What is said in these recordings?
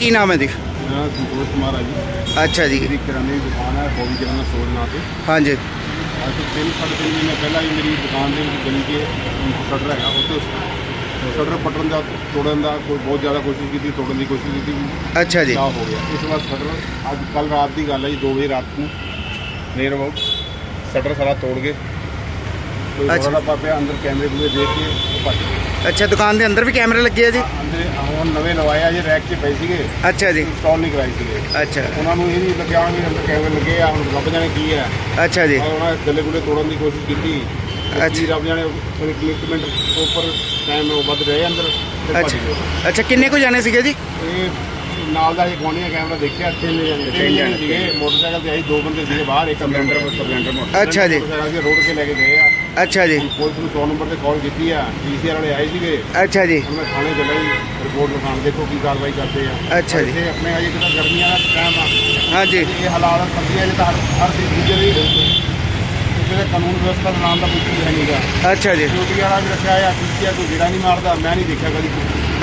ਕੀ ਨਾਮ ਹੈ ਜੀ ਮੇਰਾ ਸੰਤੋਸ਼ ਕੁਮਾਰ ਹੈ ਜੀ। ਅੱਛਾ ਜੀ। ਮੇਰੀ ਕਿਰਾਨੇ ਦੀ ਦੁਕਾਨ ਹੈ ਬੋਬੀ ਜਗਨ ਸਟੋਰ ਨਾਂ ਤੇ ਹਾਂਜੀ। ਅੱਜ ਤੋਂ ਤਿੰਨ ਸਾਢੇ ਤਿੰਨ ਮਹੀਨੇ ਪਹਿਲਾਂ ਹੀ ਮੇਰੀ ਦੁਕਾਨ ਦੇ ਵਿੱਚ ਗਲੀ ਕੇ ਸ਼ਟਰ ਹੈਗਾ ਉੱਥੇ ਸ਼ਟਰ ਪਟਣ ਦਾ ਤੋੜਨ ਦਾ ਕੋਈ ਬਹੁਤ ਜ਼ਿਆਦਾ ਕੋਸ਼ਿਸ਼ ਕੀਤੀ ਤੋੜਨ ਦੀ ਕੋਸ਼ਿਸ਼ ਕੀਤੀ। ਅੱਛਾ ਜੀ। ਨਾ ਹੋ ਗਿਆ। ਇਸ ਵਾਰ ਸ਼ਟਰ ਅੱਜ ਕੱਲ ਰਾਤ ਦੀ ਗੱਲ ਹੈ ਜੀ 2 ਵਜੇ ਰਾਤ ਨੂੰ ਨੇਰ ਅਬਾਊਟ ਸ਼ਟਰ ਸਾਰਾ ਤੋੜ ਗਏ ਕੋਈ ਅੱਛਾ। ਪਾਪਿਆ ਅੰਦਰ ਕੈਮਰੇ ਕੂਮਰੇ ਦੇਖ ਕੇ ਉਹ ਭੱਜ ਗਏ। ਅੱਛਾ ਦੁਕਾਨ ਦੇ ਅੰਦਰ ਵੀ ਕੈਮਰੇ ਲੱਗੇ ਆ ਜੀ? ਅੰਦਰ ਹੁਣ ਨਵੇਂ ਲਵਾਇਆ ਜੇ ਰੈਕ 'ਚ ਪਏ ਸੀਗੇ। ਅੱਛਾ ਜੀ। ਇੰਸਟਾਲ ਨਹੀਂ ਕਰਾਈ ਸੀਗੇ। ਅੱਛਾ। ਉਹਨਾਂ ਨੂੰ ਇਹ ਨਹੀਂ ਲੱਗਿਆ ਵੀ ਅੰਦਰ ਕੈਮਰੇ ਲੱਗੇ ਆ ਹੁਣ ਰੱਬ ਜਾਣੇ ਕੀ ਹੈ ਅੱਛਾ ਜੀ। ਉਹਨਾਂ ਗੱਲੇ ਗੁੱਲੇ ਤੋੜਨ ਦੀ ਕੋਸ਼ਿਸ਼ ਕੀਤੀ। ਅੱਛਾ। ਰੱਬ ਜਾਣੇ ਕੋਈ ਇੱਕ ਮਿੰਟ ਉੱਪਰ ਟਾਈਮ ਵੱਧ ਰਹੇ ਅੰਦਰ ਅੱਛਾ। ਅੱਛਾ ਕਿੰਨੇ ਕੁ ਜਾਣੇ ਸੀਗੇ ਜੀ? ਇਹ ਨਾਲ ਦਾ ਕੈਮਰਾ ਦੇਖਿਆ ਤਿੰਨ ਜਣੇ ਤਿੰਨ ਜਣੇ ਸੀਗੇ। ਮੋਟਰਸਾਈਕਲ ਤੇ ਆਈ ਦੋ ਬੰਦੇ ਸੀਗੇ ਬਾਹਰ ਇੱਕ ਸਪਲੈਂਡਰ ਸਪਲੈਂਡਰ ਮੋਟਰ ਅੱਛਾ ਜੀ। ਮੋਟਰਸਾਈਕਲ ਰੋਡ ਕੇ ਲੈ ਕੇ ਗਏ ਆ ਅੱਛਾ ਜੀ। ਪੁਲਿਸ ਨੂੰ 100 ਨੰਬਰ ਤੇ ਕਾਲ ਕੀਤੀ ਆ ਪੀਸੀਆਰ ਵਾਲੇ ਆਏ ਸੀਗੇ। ਅੱਛਾ ਜੀ। ਹੁਣ ਮੈਂ ਥਾਣੇ ਚਲਾ ਜੀ ਰਿਪੋਰਟ ਲਿਖਾਉਣ ਦੇਖੋ ਕੀ ਕਾਰਵਾਈ ਕਰਦੇ ਆ। ਅੱਛਾ ਜੀ। ਆਪਣੇ ਅਜੇ ਕਿਤਾ ਗਰਮੀਆਂ ਦਾ ਟਾਈਮ ਆ। ਹਾਂਜੀ ਇਹ ਹਾਲਾਤ ਸਰਦੀਆਂ ਦੇ ਤਾਂ ਹਰ ਹਰ ਦੂਜੇ ਦੀ ਕਿਸੇ ਦੇ ਕਾਨੂੰਨ ਵਿਵਸਥਾ ਦਾ ਨਾਮ ਦਾ ਕੁਝ ਵੀ ਹੈ ਨਹੀਂਗਾ ਅੱਛਾ ਜੀ। ਡਿਊਟੀ ਵਾਲਾ ਵੀ ਰੱਖਿਆ ਆ ਪੀਸੀਆ ਕੋਈ ਜਿਹੜਾ ਨਹੀਂ ਮਾਰਦਾ ਮੈਂ ਨਹੀਂ ਦੇਖਿਆ ਕਦੀ।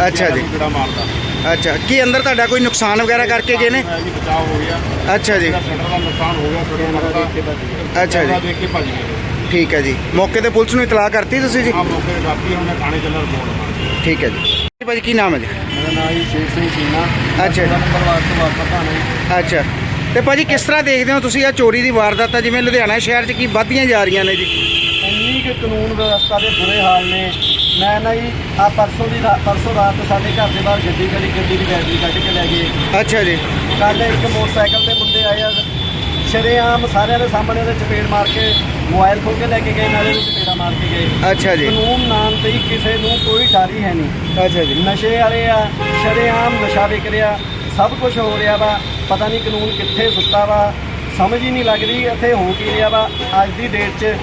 ਅੱਛਾ ਜੀ। ਜਿਹੜਾ ਮਾਰਦਾ। ਅੱਛਾ। ਕੀ ਅੰਦਰ ਤੁਹਾਡਾ ਕੋਈ ਨੁਕਸਾਨ ਵਗੈਰਾ ਕਰਕੇ ਗਏ ਨੇ? ਬਚਾਅ ਹੋ ਗਿਆ। ਅੱਛਾ ਜੀ। ਸ਼ਟਰ ਦਾ ਨੁਕਸਾਨ ਹੋ ਗਿਆ ਥੋੜਾ ਮਰਦਾ ਅੱਛਾ ਜੀ। ਦੇਖ ਕੇ ਭੱਜ ਗਏ। ਠੀਕ ਹੈ ਜੀ। ਮੌਕੇ ਤੇ ਪੁਲਿਸ ਨੂੰ ਇਤਲਾਹ ਕਰਤੀ ਤੁਸੀਂ ਜੀ? ਆ ਮੌਕੇ ਤੇ ਕਾਪੀ ਹੁਣ ਮੈਂ ਥਾਣੇ ਚੱਲਣ ਰਿਪੋਰਟ ਠੀਕ ਹੈ ਜੀ। ਭਾਜੀ ਕੀ ਨਾਮ ਹੈ ਜੀ? ਮੇਰਾ ਨਾਮ ਜੀ ਸ਼ੇਖ ਸਿੰਘ ਚੀਨਾ। ਅੱਛਾ। ਜੀ। ਨੰਬਰ ਵਾਰ ਤੋਂ ਵਾਰ ਪਤਾ ਨਹੀਂ ਅੱਛਾ। ਤੇ ਭਾਜੀ ਕਿਸ ਤਰ੍ਹਾਂ ਦੇਖਦੇ ਹੋ ਤੁਸੀਂ ਆ ਚੋਰੀ ਦੀ ਵਾਰਦਾਤਾਂ ਜਿਵੇਂ ਲੁਧਿਆਣਾ ਸ਼ਹਿਰ 'ਚ ਕੀ ਵੱਧਦੀਆਂ ਜਾ ਰਹੀਆਂ ਨੇ ਜੀ? ਇੰਨੀ ਕਿ ਕਾਨੂੰਨ ਵਿਵਸਥਾ ਦੇ ਬੁਰੇ ਹਾਲ ਨੇ। ਮੈਂ ਨਾ ਜੀ ਆ ਪਰਸੋਂ ਦੀ ਰਾ- ਪਰਸੋਂ ਰਾਤ ਨੂੰ ਸਾਡੇ ਘਰ ਦੇ ਬਾਹਰ ਗੱਡੀ ਖੜੀ ਗੱਡੀ ਦੀ ਬੈਟਰੀ ਕੱਢ ਕੇ ਲੈ ਗਏ। ਅੱਛਾ ਜੀ। ਕੱਲ ਇੱਕ ਮੋਟਰਸਾਈਕਲ ਤੇ ਮੁੰਡੇ ਆਏ ਆ। ਸ਼ਰੇਆਮ ਸਾਰਿਆਂ ਦੇ ਸਾਹਮਣੇ ਉਹਦੇ ਚਪੇੜ ਮਾਰ ਕੇ ਮੋਬਾਈਲ ਖੋਹ ਕੇ ਲੈ ਕੇ ਗਏ ਨਾਲੇ ਉਹਦੇ ਚਪੇੜਾ ਮਾਰ ਕੇ ਗਏ। ਅੱਛਾ ਜੀ। ਕਾਨੂੰਨ ਨਾਮ ਤੇ ਹੀ ਕਿਸੇ ਨੂੰ ਕੋਈ ਡਰ ਹੀ ਹੈ ਨਹੀਂ। ਅੱਛਾ ਜੀ। ਨਸ਼ੇ ਵਾਲੇ ਆ ਸ਼ਰੇਆਮ ਨਸ਼ਾ ਵਿਕ ਰਿਹਾ ਸਭ ਕੁਝ ਹੋ ਰਿਹਾ ਵਾ ਪਤਾ ਨਹੀਂ ਕਾਨੂੰਨ ਕਿੱਥੇ ਸੁੱਤਾ ਵਾ ਸਮਝ ਹੀ ਨਹੀਂ ਲੱਗ ਰਹੀ ਇੱਥੇ ਹੋ ਕੀ ਰਿਹਾ ਵਾ। ਅੱਜ ਦੀ ਡੇਟ 'ਚ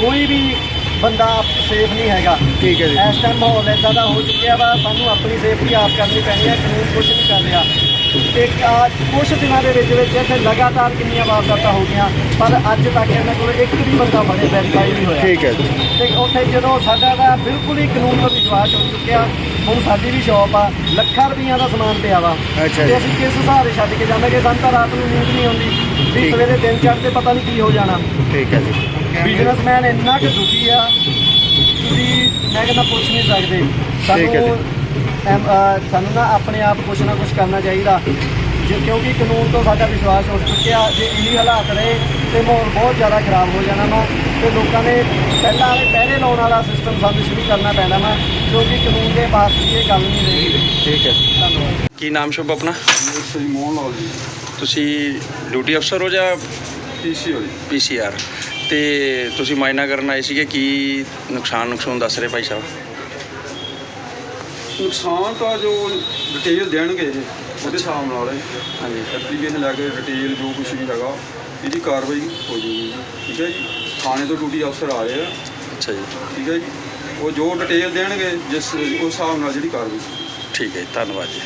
ਕੋਈ ਵੀ ਬੰਦਾ ਸੇਫ ਨਹੀਂ ਹੈਗਾ। ਠੀਕ ਹੈ ਜੀ। ਇਸ ਟਾਈਮ ਮਾਹੌਲ ਇਦਾਂ ਦਾ ਹੋ ਚੁੱਕਿਆ ਵਾ ਸਾਨੂੰ ਆਪਣੀ ਸੇਫਟੀ ਆਪ ਕਰਨੀ ਪੈਣੀ ਹੈ ਕਾਨੂੰਨ ਕੁਝ ਨਹੀਂ ਕਰ ਰਿਹਾ। ਕੁਝ ਦਿਨਾਂ ਦੇ ਵਿੱਚ ਵਿੱਚ ਇੱਥੇ ਲਗਾਤਾਰ ਕਿੰਨੀਆਂ ਵਾਰਦਾਤਾਂ ਹੋ ਗਈਆਂ ਪਰ ਅੱਜ ਤੱਕ ਇਹਨਾਂ ਕੋਲ ਇੱਕ ਵੀ ਬੰਦਾ ਫੜੇ ਵੈਰੀਫਾਈ ਨਹੀਂ ਹੋਇਆ। ਠੀਕ ਹੈ ਜੀ। ਤੇ ਉੱਥੇ ਜਦੋਂ ਸਾਡਾ ਦਾ ਬਿਲਕੁਲ ਹੀ ਕਾਨੂੰਨ ਤੋਂ ਵਿਸ਼ਵਾਸ ਹੋ ਚੁੱਕਿਆ ਹੁਣ ਸਾਡੀ ਵੀ ਸ਼ੌਪ ਆ ਲੱਖਾਂ ਰੁਪਈਆਂ ਦਾ ਸਮਾਨ ਪਿਆ ਵਾ। ਤੇ ਅਸੀਂ ਕਿਸ ਸਹਾਰੇ ਛੱਡ ਕੇ ਜਾਵਾਂਗੇ? ਸਾਨੂੰ ਤਾਂ ਰਾਤ ਨੂੰ ਨੀਂਦ ਨਹੀਂ ਆਉਂਦੀ ਵੀ। ਸਵੇਰੇ ਦਿਨ ਚੜ੍ਹਦੇ ਪਤਾ ਨਹੀਂ ਕੀ ਹੋ ਜਾਣਾ। ਠੀਕ ਹੈ ਜੀ। ਬਿਜ਼ਨਸਮੈਨ ਇੰਨਾ ਕੁ ਦੁਖੀ ਆ ਤੁਸੀਂ ਮੈਂ ਕਹਿੰਦਾ ਪੁੱਛ ਨਹੀਂ ਸਕਦੇ। ਸਾਨੂੰ ਸਾਨੂੰ ਨਾ ਆਪਣੇ ਆਪ ਕੁਛ ਨਾ ਕੁਛ ਕਰਨਾ ਚਾਹੀਦਾ। ਜੇ ਕਿਉਂਕਿ ਕਾਨੂੰਨ ਤੋਂ ਸਾਡਾ ਵਿਸ਼ਵਾਸ ਉੱਠ ਚੁੱਕਿਆ ਜੇ ਇਹੀ ਹਾਲਾਤ ਰਹੇ ਤੇ ਮਾਹੌਲ ਬਹੁਤ ਜ਼ਿਆਦਾ ਖਰਾਬ ਹੋ ਜਾਣਾ ਵਾ। ਤੇ ਲੋਕਾਂ ਨੇ ਪਹਿਲਾਂ ਵਾਲੇ ਪਹਿਰੇ ਲਾਉਣ ਵਾਲਾ ਸਿਸਟਮ ਸਾਨੂੰ ਸ਼ੁਰੂ ਕਰਨਾ ਪੈਣਾ ਵਾ ਕਿਉਂਕਿ ਕਾਨੂੰਨ ਦੇ ਪਾਸ ਇਹ ਗੱਲ ਨਹੀਂ ਰਹੀ। ਠੀਕ ਹੈ। ਧੰਨਵਾਦ। ਕੀ ਨਾਮ ਸ਼ੁਭ ਆਪਣਾ? ਸਹੀ ਮੋਹਨ ਲਾਲ ਜੀ। ਤੁਸੀਂ ਡਿਊਟੀ ਅਫਸਰ ਹੋ ਜਾਂ ਪੀਸੀ ਹੋਈ ਪੀਸੀਆਰ ਤੇ ਤੁਸੀਂ ਮਾਇਨਾ ਕਰਨ ਆਏ ਸੀਗੇ ਕੀ ਨੁਕਸਾਨ ਨੁਕਸਾਨ ਦੱਸ ਰਹੇ ਭਾਈ ਸਾਹਿਬ? ਨੁਕਸਾਨ ਤਾਂ ਜੋ ਡਿਟੇਲ ਦੇਣਗੇ ਇਹ ਉਹਦੇ ਹਿਸਾਬ ਨਾਲ ਹਾਂਜੀ। ਐਪਲੀਕੇਸ਼ਨ ਲੈ ਕੇ ਡਿਟੇਲ ਜੋ ਕੁਝ ਵੀ ਹੈਗਾ ਇਹਦੀ ਕਾਰਵਾਈ ਹੋ ਜਾਊਗੀ। ਠੀਕ ਹੈ ਜੀ? ਥਾਣੇ ਤੋਂ ਡਿਊਟੀ ਅਫਸਰ ਆ ਰਹੇ ਆ। ਅੱਛਾ ਜੀ। ਠੀਕ ਹੈ ਜੀ? ਉਹ ਜੋ ਡਿਟੇਲ ਦੇਣਗੇ ਜਿਸ ਉਸ ਹਿਸਾਬ ਨਾਲ ਜਿਹੜੀ ਕਾਰਵਾਈ ਠੀਕ ਹੈ ਜੀ, ਧੰਨਵਾਦ ਜੀ।